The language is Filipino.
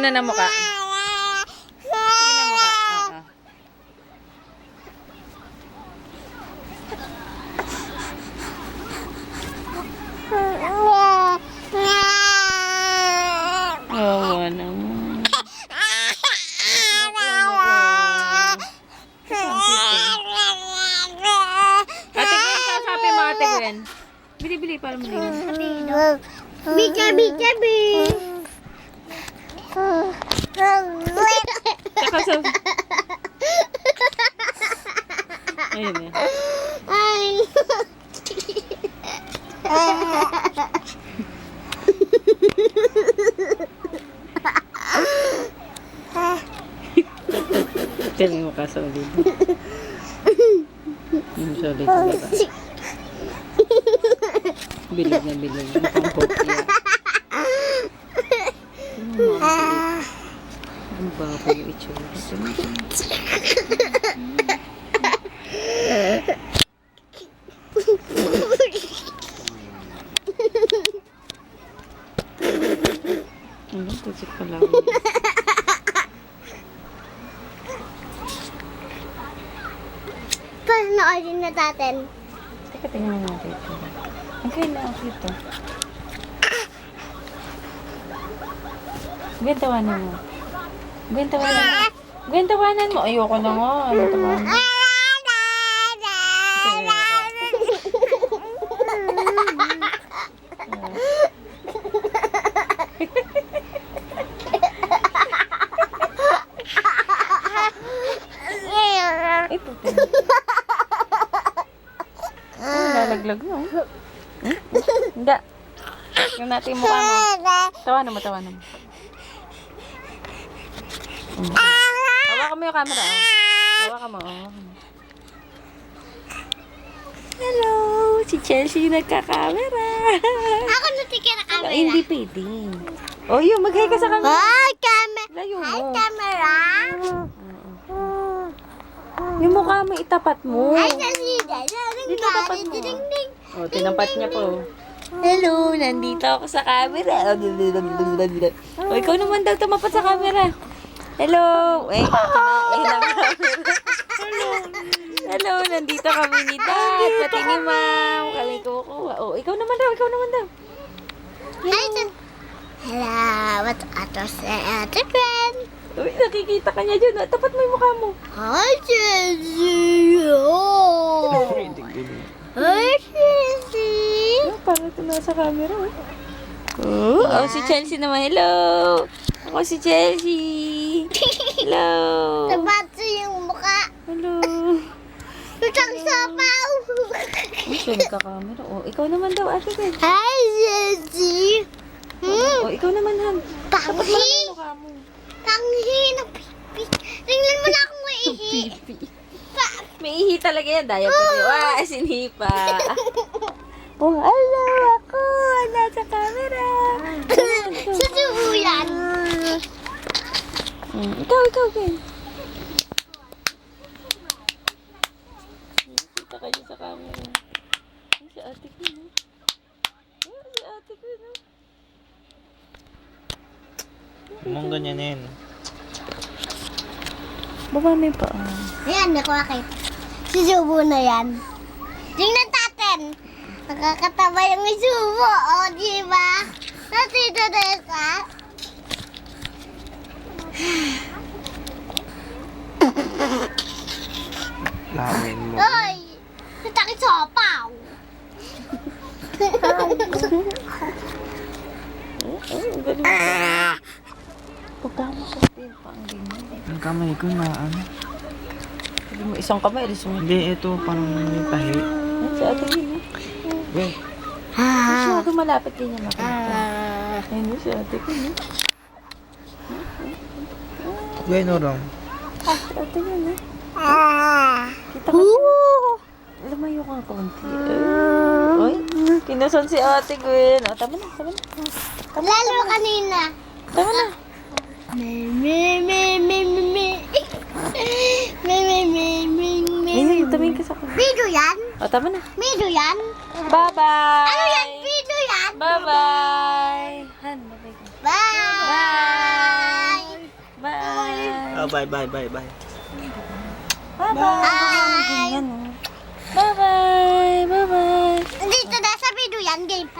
muna ng mukha. Tingin ng mukha. Oo. Oo naman. Ate Gwen, kasapin mo Ate Gwen. Bili-bili para mo Bica, bica, bi. Tsaka sa... Ayun eh. Ay. Tingin mo ka solid. Yung solid talaga. Bilig na bilig. Mukhang hopya. Baboy yung itsura. Ano? Tusik pala. Panoorin na natin. Teka, tingnan natin ito. Ang kaya na ako ito. Tawanan mo. Gwen, tawanan mo. Gwen, tawanan mo. Ayoko na nga. Ano tawanan mo? Ito, mo. Hmm? Hindi. Yung natin mukha mo. Tawanan mo, tawanan mo. Hawakan mo yung camera. Oh. Hawakan mo. Oh. Hello! Si Chelsea yung nagka-camera. Ako natikir na Ah, camera. hindi pwede. Oh, yun. Mag-hi ka sa camera. Hi, camera. Layo Hi, camera. Yung mukha mo, itapat mo. Hi. Dito tapat mo. Oh, tinampat niya po. Hello, nandito ako sa camera. O, ikaw naman daw tumapat sa camera. Hello. Eh, na. Hello. Hello, nandito kami ni Dad. Pati ni Ma'am. Kami kumukuha. Oh, ikaw naman daw, ikaw naman daw. Sa- Hello, what's up, Ate Gwen? Uy, nakikita ka niya dyan. oh. Tapat mo yung mukha mo. Hi. Oh. Hi, Chelsea. Oh, parang ito nasa camera. Oh. Oh, oh, si Chelsea naman. Hello. Ako si Chelsea. Hello. Sabato yung mukha. Hello. Tutang sapaw. Ay, siya nagka-camera. Oh, ikaw naman daw, ate Gwen. Hi, Chelsea. Hmm, Oh, ikaw naman, Han. Panghi. Panghi na pipi. Tingnan mo na akong maihi. Pipi. May ihi talaga yan. Daya siya. Wah, sinipa. Oh, hello ako. Nasa camera. Susubo Hmm, ikaw, ikaw, Gwen. Kita ka dyan sa camera. Ay, si ate ko, no? Ay, si ate ko, no? Mong ganyanin. Baba mo yung paa. Ayan, ako akit. Susubo na yan. Tingnan natin. Nakakataba yung isubo. O, di ba? Natito na ka. Lawin mo. Hoy! Natakit sa opaw. Baba mo sa pin. Pang ganyan. Ang kamay ko na ano. Sabi mo, isang kamay, alis mo. Hindi, ito parang may tahi. Ay, si ate ko, no? Wait. Masyado malapit din niya makita. Ayun, si ate ko, no? Wait, no wrong. Ah, ate ko, no? Kita ko. Lumayo ka konti. Ay, kinusan si ate Gwen. O, tama na, tama na. Lalo kanina. Tama na. Me, me, me, me, me, me. Me, me, me, me, me. Ayun, tumingin ka sa akin. Video yan? O, tama na. Video yan? Bye-bye! Ano yan? Video yan? Bye-bye! Han, bye-bye ka. Bye! Oh, bye, bye, bye, bye. Bye-bye. Bye-bye. Bye-bye. Dito na sa video yan, game